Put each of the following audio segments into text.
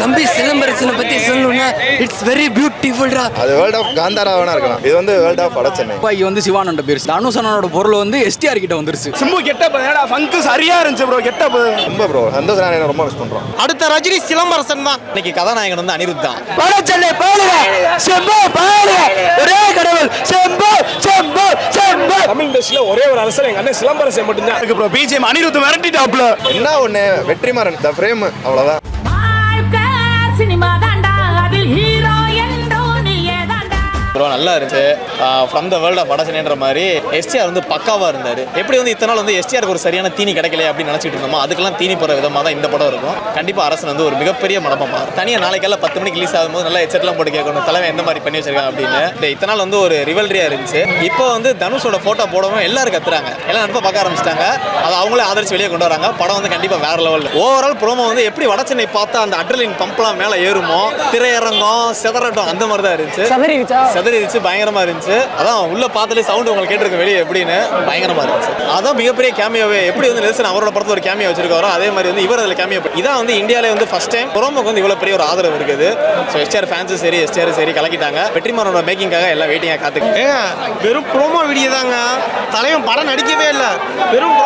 தம்பி சிலம்பரசனை பத்தி சொல்லணும்னா இட்ஸ் வெரி பியூட்டிஃபுல்ரா அது வேர்ல்ட் ஆஃப் காந்தாரா வேணா இருக்கலாம். இது வந்து வேர்ல்ட் ஆஃப் வட சென்னை. அப்பாய்க்கு வந்து சிவானண்ட பேர் தனுசனோட பொருள் வந்து எஸ்டிஆர் கிட்ட வந்துருச்சு. சிம்பு கெட்டப் ஏடா ஃபங்கு சரியா இருந்துச்சு ப்ரோ கெட்டப் ரொம்ப ப்ரோ சந்தோஷ் நாராயணன் ரொம்ப மிஸ் பண்றோம் அடுத்த ரஜினி சிலம்பரசன் தான். இன்னைக்கு கதாநாயகன் வந்து அனிருத் தான். வட சென்னை பாருங்க. செம்போ பாருங்க. ஒரே கடவுள். செம்போ செம்போ செம்போ. தமிழ் இண்டஸ்ட்ரியில ஒரே ஒரு அரசர் எங்க அண்ணன் சிலம்பரசன் மட்டும்தான். இருக்கு ப்ரோ பிஜிஎம் அனிருத் விரட்டிட்டாப்ல என்ன ஒண்ணு? வெற்றிமாறன். த ஃப்ரேம் அவ்வளவுதான். சினிமா தாண்டா அதில் ஹீரோ ப்ரோ நல்லா இருந்துச்சு ஃப்ரம் த வேர்ல்ட் ஆஃப் வடசனேன்ற மாதிரி எஸ்டிஆர் வந்து பக்காவாக இருந்தார். எப்படி வந்து இத்தனை நாள் வந்து எஸ்டிஆருக்கு ஒரு சரியான தீனி கிடைக்கல அப்படின்னு நினச்சிட்டு இருந்தோமோ அதுக்கெல்லாம் தீனி போகிற விதமாக தான் இந்த படம் இருக்கும். கண்டிப்பாக அரசன் வந்து ஒரு மிகப்பெரிய மடமாக தனியாக நாளைக்கெல்லாம் பத்து மணிக்கு ரிலீஸ் ஆகும்போது நல்லா எச்சட்லாம் போட்டு கேட்கணும் தலைவன் எந்த மாதிரி பண்ணி வச்சிருக்காங்க அப்படின்னு. இந்த இத்தனை நாள் வந்து ஒரு ரிவல்ரியாக இருந்துச்சு. இப்போ வந்து தனுஷோட ஃபோட்டோ போடவும் எல்லாரும் கத்துறாங்க. எல்லாம் நட்பை பார்க்க ஆரம்பிச்சிட்டாங்க. அதை அவங்களே ஆதரிச்சு வெளியே கொண்டு வராங்க. படம் வந்து கண்டிப்பாக வேற லெவல் ஓவரால் ப்ரோமோ வந்து எப்படி வடச்சென்னை பார்த்தா அந்த அட்ரலின் பம்ப்லாம் மேலே ஏறுமோ திரையரங்கம் செதறட்டும் அந்த மாதிரி தான் இருந்துச்சு கதறிடுச்சு பயங்கரமா இருந்துச்சு. அதான் உள்ள பார்த்தாலே சவுண்ட் உங்களுக்கு கேட்டிருக்க வெளியே எப்படின்னு. பயங்கரமா இருந்துச்சு. அதான் மிகப்பெரிய கேமியோவே எப்படி வந்து நெல்சன் அவரோட படத்தில் ஒரு கேமியோ வச்சிருக்காரோ அதே மாதிரி வந்து இவர் அதில் கேமியோ இதான் வந்து இந்தியாவிலே வந்து ஃபர்ஸ்ட் டைம் ப்ரோமோக்கு வந்து இவ்வளோ பெரிய ஒரு ஆதரவு இருக்குது. ஸோ எஸ்டிஆர் ஃபேன்ஸும் சரி எஸ்டிஆர் சரி கலக்கிட்டாங்க. வெற்றிமாறனோட மேக்கிங்காக எல்லாம் வெயிட்டிங்காக காத்துக்கு வெறும் ப்ரோமோ வீடியோ தாங்க. தலைவன் படம் நடிக்கவே இல்லை. வெறும்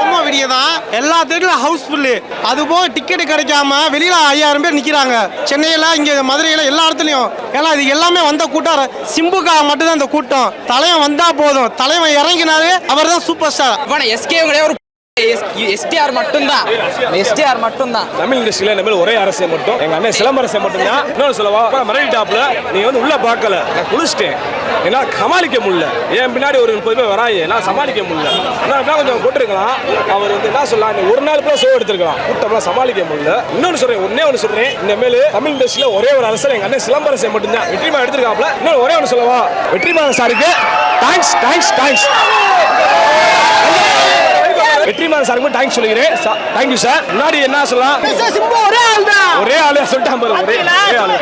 எல்லா தேட்டரும் ஹவுஸ்ஃபுல்லு அது போக டிக்கெட் கிடைக்காம வெளியில் ஐயாயிரம் பேர் நிற்கிறாங்க சென்னையில் இங்கே மதுரையில் எல்லா இடத்துலையும். ஏன்னா இது எல்லாமே வந்த கூட்டம். சிம்புக்காக மட்டும்தான் இந்த கூட்டம். தலைவன் வந்தால் போதும். தலைவன் இறங்கினாலே அவர் தான் சூப்பர் ஸ்டார் இவன எஸ்கே ஒரு எஸ்டிஆர் மட்டும்தான். எஸ்டிஆர் மட்டும்தான். தமிழ் இண்டஸ்ட்ரியில இந்த மாதிரி ஒரே அரசு மட்டும். எங்க அண்ணன் சிலம்பரசன் மட்டும்தான். இன்னொன்று சொல்லவா டாப்ல நீ வந்து உள்ள பார்க்கல. நான் குளிச்சிட்டேன். என்னால் சமாளிக்க முடியல. என் பின்னாடி ஒரு முப்பது பேர் வராங்க. நான் சமாளிக்க முடியல. அதனால கொஞ்சம் போட்டிருக்கலாம். அவர் வந்து என்ன சொல்லலாம் நீ ஒரு நாள் கூட ஷோ எடுத்துருக்கலாம். கூட்டம்லாம் சமாளிக்க முடியல. இன்னொன்று சொல்றேன் ஒன்னே ஒன்று சொல்றேன். இந்த மேல தமிழ் இண்டஸ்ட்ரியில ஒரே ஒரு அரசு எங்க அண்ணன் சிலம்பரசன் மட்டும்தான். வெற்றிமா எடுத்திருக்காப்ல இன்னொரு ஒரே ஒன்று சொல்லவா வெற்றிமா சாருக்கு தேங்க்ஸ் தேங்க்ஸ் தேங்க்ஸ் வெற்றிமாறன் சாருக்கு தேங்க்ஸ் சொல்லிக்கிறேன் தேங்க்யூ சார் முன்னாடி என்ன சொல்லலாம் ஒரே ஆள் தான் ஒரே ஆளு சொல்லிட்டான் பாரு ஒரே ஆளு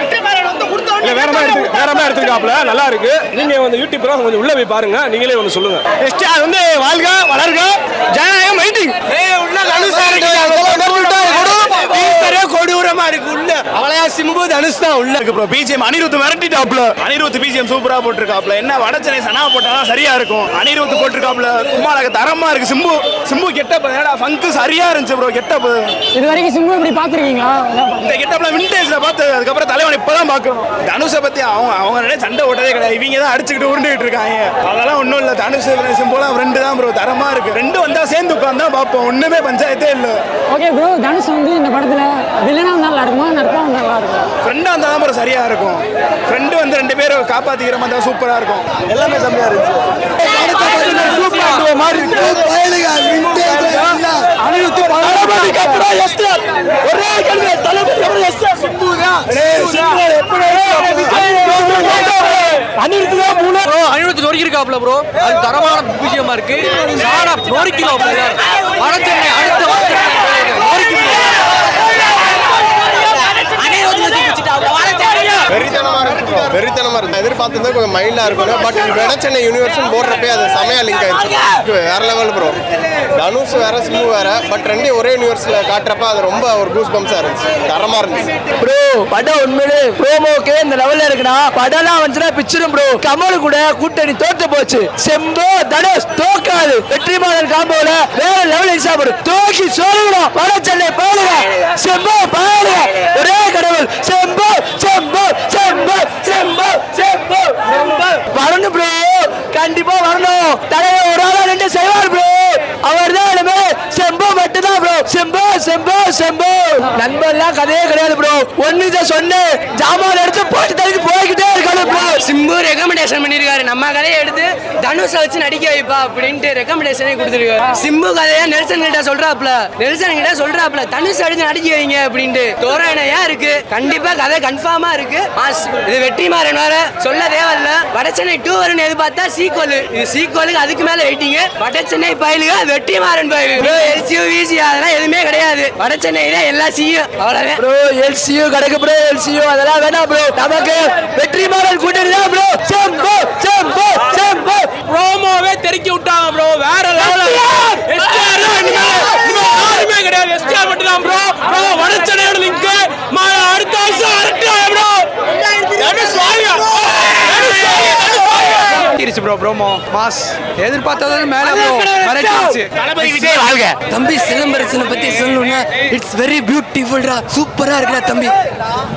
வேற மாதிரி எடுத்து வேற மாதிரி எடுத்துருக்காப்ல நல்லா இருக்கு நீங்க வந்து யூடியூப்ல கொஞ்சம் உள்ள போய் பாருங்க நீங்களே ஒன்று சொல்லுங்க எஸ்டிஆர் வந்து வாழ்க வளர்க ஜனநாயகம் மைட்டிங் கொடூரமா இருக்கு உள்ள அவளையா சிம்பு தனுஷ் தான் உள்ள இருக்கு ப்ரோ பிஜிஎம் அனிருத் மிரட்டிட்டாப்ல அனிருத் பிஜிஎம் சூப்பரா போட்டிருக்காப்ல. என்ன வடச்சனை சனா போட்டாதான் சரியா இருக்கும். அனிருத் போட்டிருக்காப்ல. குமாரக்கு தரமா இருக்கு. சிம்பு சிம்பு கெட்டப் ஏடா ஃபங்கு சரியா இருந்துச்சு ப்ரோ கெட்டப் இது வரைக்கும் சிம்பு இப்படி பாத்துருக்கீங்களா இந்த கெட்டப்ல விண்டேஜ்ல பார்த்து அதுக்கப்புறம் தலைவன் இப்பதான் பார்க்கணும். தனுஷை பத்தி அவங்க அவங்க நிறைய சண்டை ஓட்டதே கிடையாது. இவங்க தான் அடிச்சுக்கிட்டு உருண்டுகிட்டு இருக்காங்க. அதெல்லாம் ஒன்றும் இல்லை. தனுஷ் சிம்போலாம் ரெண்டு தான் ப்ரோ தரமா இருக்கு. ரெண்டு வந்தா சேர்ந்து உட்காந்து பார்ப்போம். ஒண்ணுமே பஞ்சாயத்தே இல்லை. ஓகே ப்ரோ தனுஷ் வந்து இந்த படத்துல வில்லனா நல்லா இருக்குமா? நட்பா நல்லா இருக்கும். ஃப்ரெண்டா இருந்தா தான் ப்ரோ சரியா இருக்கும். ஃப்ரெண்டு வந்து ரெண்டு பேரும் காப்பாத்திக்கிற மாதிரி தான் சூப்பரா இருக்கும். எல்லாமே செம்மையா இருந்துச்சு. அனிருத் நொறுக்கிருக்காப்ல ப்ரோ அது தரமான விஷயமா இருக்கு. சென்னை அடுத்த வட சென்னை நொறுக்கி வெறித்தனமா இருக்கும் வெறித்தனமா இருக்கும் எதிர்பார்த்தது கொஞ்சம் மைல்டா இருக்கும் பட் வட சென்னை யூனிவர்ஸ்னு போடுறப்பே அது செமையா லிங்க் ஆயிடுச்சு. வேற லெவல் ப்ரோ தனுஷ் வேற சிம்மு வேற. பட் ரெண்டே ஒரே யூனிவர்ஸ்ல காட்டுறப்ப அது ரொம்ப ஒரு கூஸ் பம்ஸாக இருந்துச்சு. தரமா இருந்துச்சு. ப்ரோ படம் உண்மையிலே ப்ரோமோக்கே இந்த லெவல்ல இருக்குன்னா படம்லாம் வந்துச்சுன்னா பிச்சிடும் ப்ரோ கமல் கூட கூட்டணி தோத்து போச்சு. செம்போ தனுஷ் தோக்காது. வெற்றிமாறன் காம்போல வேற லெவல் சாப்பிடும் தோக்கி சொல்லுகிறோம் வட சென்னை பாருங்க செம்போ பாருங்க. ஒரே கடவுள். செம்போ செம்போ செம்போ செம்போ செம்போ வரணும் ப்ரோ கண்டிப்பா வரணும். தலைவர் ஒரு ஆளா ரெண்டு செய்வார் ப்ரோ அவர் தான் இனிமே செம்போ மட்டும்தான் ப்ரோ செம்போ செம்போ செம்போ. நண்பர்லாம் கதையே கிடையாது ப்ரோ ஒன்னு இதை சொன்னேன் ஜாமான் எடுத்து போட்டு தள்ளி போய்கிட்டே இருக்காரு ப்ரோ சிம்பு ரெக்கமெண்டேஷன் பண்ணிருக்காரு. நம்ம கதையை எடுத்து தனுஷை வச்சு நடிக்க வைப்பா அப்படின்ட்டு ரெக்கமெண்டேஷனே கொடுத்துருக்காரு. சிம்பு கதையா நெல்சன் கிட்ட சொல்றாப்ல நெல்சன் கிட்ட சொல்றாப்ல தனுஷ் எடுத்து நடிக்க வைங்க அப்படின்ட்டு. தோரணையா இருக்கு? கண்டிப்பா கதை கன்ஃபார்மா இருக்கு. இது வெற்றிமாறன் வேற. சொல்ல தேவையில்ல. வடசென்னை டூ வரும்னு எதிர்பார்த்தா சீக்வல் இது சீக்வலுக்கு அதுக்கு மேல வெயிட்டிங் வடசென்னை பயிலுக வெற்றிமாறன் பயில். எல்சியூ விசி அதெல்லாம் எதுவுமே கிடையாது. வட சென்னையில எல்லா சியும் அவ்வளவுதான். ப்ரோ எல்சியும் கிடைக்கு ப்ரோ அதெல்லாம் வேணாம் ப்ரோ நமக்கு வெற்றிமாறன் கூட்டணி தான் ப்ரோ செம்போ செம்போ செம்போ ப்ரோமோவே தெறிக்கி விட்டாங்க ப்ரோ வேற லெவல் எஸ்டிஆர் யாருமே கிடையாது எஸ்டிஆர் மட்டும் தான் ப்ரோ ப்ரோ வடச்சென்னையோட லிங்க் ப்ரோ ப்ரோமோ மாஸ் எதிர்பார்த்தது மேல ப்ரோ மிரட்டிருச்சு தம்பி சிலம்பரசனை பத்தி சொல்லணும்னா இட்ஸ் வெரி பியூட்டிஃபுல்டா சூப்பரா இருக்குடா தம்பி.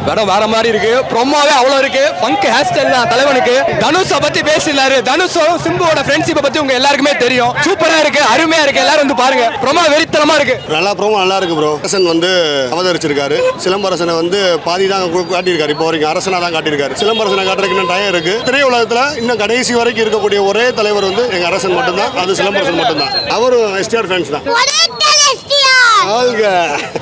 படம் வேற மாதிரி இருக்கு. ப்ரோமோவே அவ்வளோ இருக்கு. ஃபங்க் ஹேர் ஸ்டைல் தான் தலைவனுக்கு. தனுஷை பத்தி பேசினாரு. தனுஷும் சிம்புவோட ஃப்ரெண்ட்ஷிப்பை பத்தி உங்க எல்லாருக்குமே தெரியும். சூப்பரா இருக்கு அருமையா இருக்கு. எல்லாரும் வந்து பாருங்க. ப்ரோமோ வெறித்தனமா இருக்கு. நல்லா ப்ரோமோ நல்லா இருக்கு ப்ரோ அரசன் வந்து அவதரிச்சிருக்காரு. சிலம்பரசனை வந்து பாதி தான் காட்டியிருக்காரு. இப்போ வரைக்கும் அரசனா தான் காட்டியிருக்காரு. சிலம்பரசனை காட்டுறதுக்கு இன்னும் டைம் இருக்கு. திரையுலகத்துல இன்னும் கடைசி வரைக்கும் இருக்கக்கூடிய ஒரே தலைவர் வந்து எங்க அரசன் மட்டும்தான் அது சிலம்பரசன் மட்டும்தான். அவரும் எஸ்டிஆர் ஃபேன்ஸ் தான்.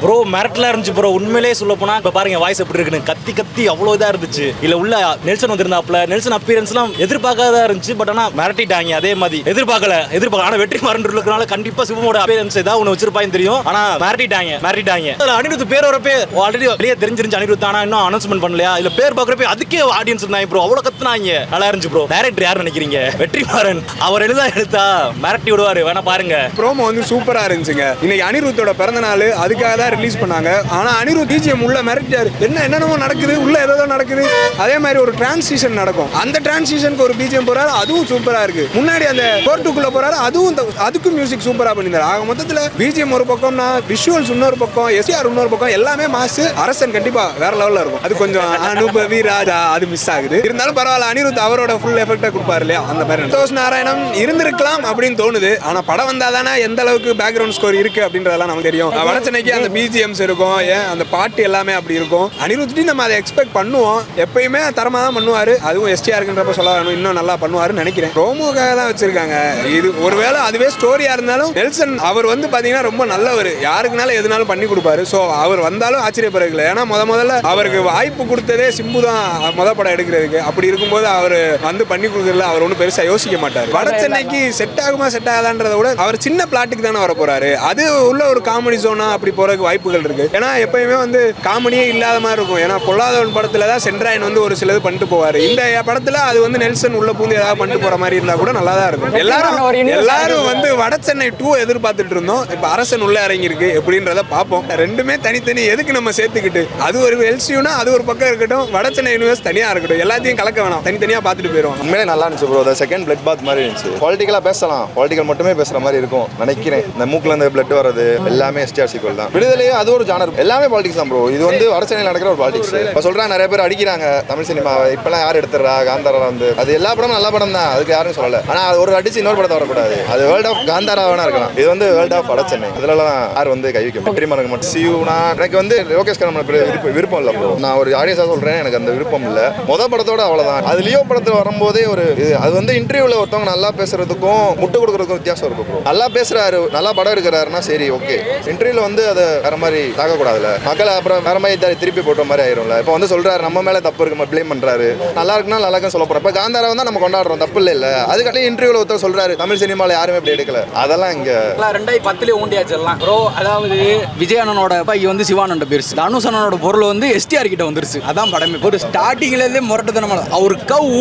ப்ரோ மிரட்டலா இருந்துச்சு ப்ரோ உண்மையிலே சொல்ல போனா இப்ப பாருங்க வாய்ஸ் எப்படி இருக்குன்னு. கத்தி கத்தி அவ்வளோ இதா இருந்துச்சு. இல்ல உள்ள நெல்சன் வந்திருந்தாப்ல நெல்சன் அப்பியரன்ஸ்லாம் எதிர்பார்க்காதா இருந்துச்சு பட் ஆனா மிரட்டிட்டாங்க அதே மாதிரி. எதிர்பார்க்கல எதிர்பார்க்கல. ஆனா வெற்றி மாறன் இருக்கனால கண்டிப்பா சிவமோட அப்பியரன்ஸ் ஏதாவது ஒன்று வச்சிருப்பாங்க தெரியும். ஆனா மிரட்டிட்டாங்க மிரட்டிட்டாங்க. அதுல அனிருத் பேர் வரப்பே ஆல்ரெடி வெளியே தெரிஞ்சிருந்துச்சு அனிருத். ஆனா இன்னும் அனௌன்ஸ்மெண்ட் பண்ணலையா? இல்ல பேர் பார்க்கறப்ப அதுக்கே ஆடியன்ஸ் இருந்தாங்க ப்ரோ அவ்வளவு கத்துனாங்க. நல்லா இருந்துச்சு ப்ரோ டைரக்டர் யார் நினைக்கிறீங்க? வெற்றி மாறன். அவர் எழுதா எழுத்தா மிரட்டி விடுவாரு. வேணா பாருங்க. ப்ரோமோ வந்து சூப்பரா இருந்துச்சுங்க. இன்னைக்கு அனிருத்தோட பிறந்த நாள் அதுக்காக தான் ரிலீஸ் பண்ணாங்க. ஆனால் அனிருத் டிஜிஎம் உள்ள மிரட்டார் என்ன என்னென்னமோ நடக்குது உள்ள ஏதோ நடக்குது. அதே மாதிரி ஒரு டிரான்சிஷன் நடக்கும். அந்த டிரான்சிஷனுக்கு ஒரு பிஜிஎம் போறாரு அதுவும் சூப்பரா இருக்கு. முன்னாடி அந்த கோர்ட்டுக்குள்ள போறாரு அதுவும் அதுக்கும் மியூசிக் சூப்பரா பண்ணியிருந்தாரு. ஆக மொத்தத்தில் பிஜிஎம் ஒரு பக்கம்னா விஷுவல்ஸ் இன்னொரு பக்கம் எஸ்ஆர் இன்னொரு பக்கம் எல்லாமே மாசு அரசன் கண்டிப்பா வேற லெவல்ல இருக்கும். அது கொஞ்சம் அனுபவி ராஜா அது மிஸ் ஆகுது. இருந்தாலும் பரவாயில்ல அனிருத் அவரோட ஃபுல் எஃபெக்டா கொடுப்பாரு இல்லையா? அந்த மாதிரி சந்தோஷ் நாராயணம் இருந்திருக்கலாம் அப்படின்னு தோணுது. ஆனா படம் வந்தாதானே எந்த அளவுக்கு பேக்ரவுண்ட் ஸ்கோர் இருக்கு அப்படின்றதெல்லாம் நமக்கு தெரியும். வடச்சென்னைக்கு அந்த பிஜிஎம்ஸ் இருக்கும். ஏன்? அந்த பாட்டு எல்லாமே அப்படி இருக்கும். அனிருத்தி நம்ம அதை எக்ஸ்பெக்ட் பண்ணுவோம். எப்பயுமே தரமாக தான் பண்ணுவார். அதுவும் எஸ்டிஆர் இருக்குன்றப்ப சொல்ல வேணும் இன்னும் நல்லா பண்ணுவாருன்னு நினைக்கிறேன். ப்ரோமோக்காக தான் வச்சிருக்காங்க. இது ஒருவேளை அதுவே ஸ்டோரியா இருந்தாலும் நெல்சன் அவர் வந்து பாத்தீங்கன்னா ரொம்ப நல்லவர். யாருக்குனாலும் எதுனாலும் பண்ணி கொடுப்பாரு. ஸோ அவர் வந்தாலும் ஆச்சரியப்படுறதுல ஏன்னா முத முதல்ல அவருக்கு வாய்ப்பு கொடுத்ததே சிம்பு தான் முத படம் எடுக்கிறதுக்கு. அப்படி இருக்கும்போது அவர் வந்து பண்ணி கொடுக்குறதுல அவர் ஒன்றும் பெருசாக யோசிக்க மாட்டார். வட சென்னைக்கு செட் ஆகுமா செட் ஆகாதான்றத விட அவர் சின்ன பிளாட்டுக்கு தானே வர போறாரு அது உள்ள ஒரு காமெடி ஜோனா அப்படி போறதுக்கு வாய்ப்புகள் இருக்கு. ஏன்னா எப்பயுமே வந்து காமெடியே இல்லாத மாதிரி இருக்கும். ஏன்னா பொல்லாதவன் படத்துல தான் சென்ட்ராயன் வந்து ஒரு சிலது பண்ணிட்டு போவாரு. இந்த படத்துல அது வந்து நெல்சன் உள்ள பூந்து ஏதாவது பண்ணிட்டு போற மாதிரி இருந்தா கூட நல்லா தான் இருக்கும் எல்லாரும் எல்லாரும் வந்து வட சென்னை டூ எதிர்பார்த்துட்டு இருந்தோம். இப்ப அரசன் உள்ள இறங்கி இருக்கு எப்படின்றத பார்ப்போம். ரெண்டுமே தனித்தனி எதுக்கு நம்ம சேர்த்துக்கிட்டு? அது ஒரு எல்சியூனா அது ஒரு பக்கம் இருக்கட்டும். வட சென்னை யூனிவர்ஸ் தனியா இருக்கட்டும். எல்லாத்தையும் கலக்க வேணாம். தனித்தனியா பார்த்துட்டு போயிடும் உண்மையிலே நல்லா இருந்துச்சு ப்ரோ செகண்ட் பிளட் பாத் மாதிரி இருந்துச்சு. பொலிட்டிக்கலாக பேசலாம். பொலிட்டிக்கல் மட்டுமே பேசுற மாதிரி இருக்கும். நினைக்கிறேன். இந்த மூக்கில் இருந்து பிளட் வர்றது எல்லாமே எஸ்டிஆர் சீக்வல் தான். விடுதலையே அது ஒரு ஜானர் எல்லாமே பாலிடிக்ஸ் தான் ப்ரோ இது வந்து வடச்சென்னையில் நடக்கிற ஒரு பாலிடிக்ஸ் இப்போ சொல்றாங்க நிறைய பேர் அடிக்கிறாங்க. தமிழ் சினிமாவை இப்பெல்லாம் யார் எடுத்துறா காந்தாரா வந்து. அது எல்லா படமும் நல்ல படம் தான். அதுக்கு யாரும் சொல்லல. ஆனா அது ஒரு அடிச்சு இன்னொரு படத்தை வரக்கூடாது. அது வேர்ல்ட் ஆஃப் காந்தாரா வேணா இருக்கலாம். இது வந்து வேர்ல்ட் ஆஃப் வடச்சென்னை அதுலலாம் யார் வந்து கை வைக்க வெற்றி மரங்க மட்டும். சியூனா. எனக்கு வந்து லோகேஷ் கரமல விருப்பம் விருப்பம் இல்லை ப்ரோ நான் ஒரு ஆடியன்ஸாக சொல்றேன். எனக்கு அந்த விருப்பம் இல்லை. முத படத்தோட அவ்வளவுதான். அது லியோ படத்துல வரும்போதே ஒரு இது. அது வந்து இன்டர்வியூல ஒருத்தவங்க நல்லா பேசுறதுக்கும் முட்டு கொடுக்கறதுக்கும் வித்தியாசம் இருக்கும். நல்லா பேசுறாரு. நல்லா படம் எடுக்கிறாருன்னா சரி ஓகே இன்டர்வியூல வந்து அதை வேற மாதிரி தாக்கக்கூடாதுல மக்களை அப்புறம் வேற மாதிரி திருப்பி போட்ட மாதிரி ஆயிரும்ல. இப்போ வந்து சொல்றாரு நம்ம மேல தப்பு இருக்கு ப்ளேம் பண்றாரு. நல்லா இருக்குன்னா நல்லா இருக்குன்னு சொல்ல போறோம். இப்போ காந்தாரா தான் நம்ம கொண்டாடுறோம் தப்பு இல்லை இல்ல. அதுக்காட்டி இன்டர்வியூல ஒருத்தர் சொல்றாரு தமிழ் சினிமால யாருமே இப்படி எடுக்கல. அதெல்லாம் இங்க ரெண்டாயிரத்தி பத்துலேயே ஊண்டியாச்சு எல்லாம். ப்ரோ அதாவது விஜய் அண்ணனோட பையன் வந்து சிவானந்த பெருசு. தனுஷ் அண்ணனோட பொருள் வந்து எஸ்டிஆர் கிட்ட வந்துருச்சு. அதான் படமே. ஒரு ஸ்டார்டிங்ல இருந்தே முரட்டுத்தனமான அவர் கவ்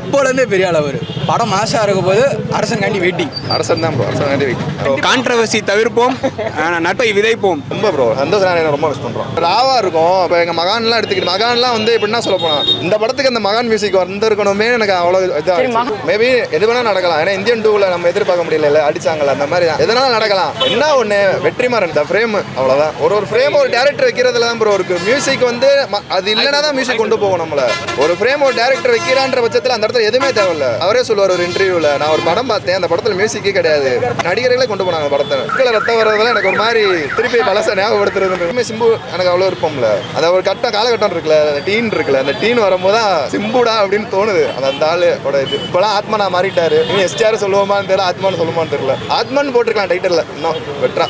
அப்போல இருந்தே பெரிய ஆள் அவர். படம் மாசா இருக்க போது அரசன் காண்டி வெயிட்டிங் அரசன் தான் அரசன் வேண்டி வைக்கும் கான்ட்ரவர்சி தவிர்ப்போம். நட்பை விதைப்போம். ரொம்ப ப்ரோ சந்தோஷ் நாராயணன் ரொம்ப மிஸ் பண்றோம். ராவா இருக்கும். இப்போ எங்க மகான்லாம் எடுத்துக்கிட்டு மகான்லாம் வந்து எப்படின்னா சொல்ல போனா இந்த படத்துக்கு அந்த மகான் மியூசிக் வந்திருக்கணுமே எனக்கு அவ்வளோ இதாக மேபி எது வேணா நடக்கலாம். ஏன்னா இந்தியன் டூவில் நம்ம எதிர்பார்க்க முடியல அடிச்சாங்கல்ல அந்த மாதிரி தான். எதனால நடக்கலாம்? என்ன ஒன்று வெற்றிமாறன் இந்த ஃப்ரேம் அவ்வளோதான் ஒரு ஒரு ஃப்ரேம் ஒரு டேரக்டர் வைக்கிறதுல தான் ப்ரோ இருக்கு. மியூசிக் வந்து ம- அது இல்லைனா தான் மியூசிக் கொண்டு போகும் நம்மள. ஒரு ஃப்ரேம் ஒரு டேரக்டர் வைக்கிறான்ற பட்சத்தில் அந்த இடத்துல எதுவுமே தேவையில்ல. அவரே சொல்லுவார் ஒரு இன்டர்வியூவில் நான் ஒரு படம் பார்த்தேன். அந்த படத்தில் மியூசிக்கே கிடையாது. நடிகர்களே கொண்டு போனாங்க படத்தை. மக்கள் ரத்தம் வர்றதுல எனக்கு ஒரு மாதிரி திருப்பி பழச ஞாபகப்படுத்துறது சிம்பு எனக்கு அவ்வளோ இருப்போம்ல அது ஒரு கட்டம் காலகட்டம் இருக்குல்ல அந்த டீன் இருக்குல்ல அந்த டீன் வரும்போது தான் சிம்புடா அப்படின்னு தோணுது. அந்த அந்த ஆளோட இது. இப்போலாம் நான் மாறிட்டாரு. நீ எஸ்டிஆர் சொல்லுவோமான்னு தெரியல ஆத்மான்னு சொல்லுமான்னு தெரியல. ஆத்மான்னு போட்டிருக்கலாம் டைட்டில் இன்னும் பெட்டரா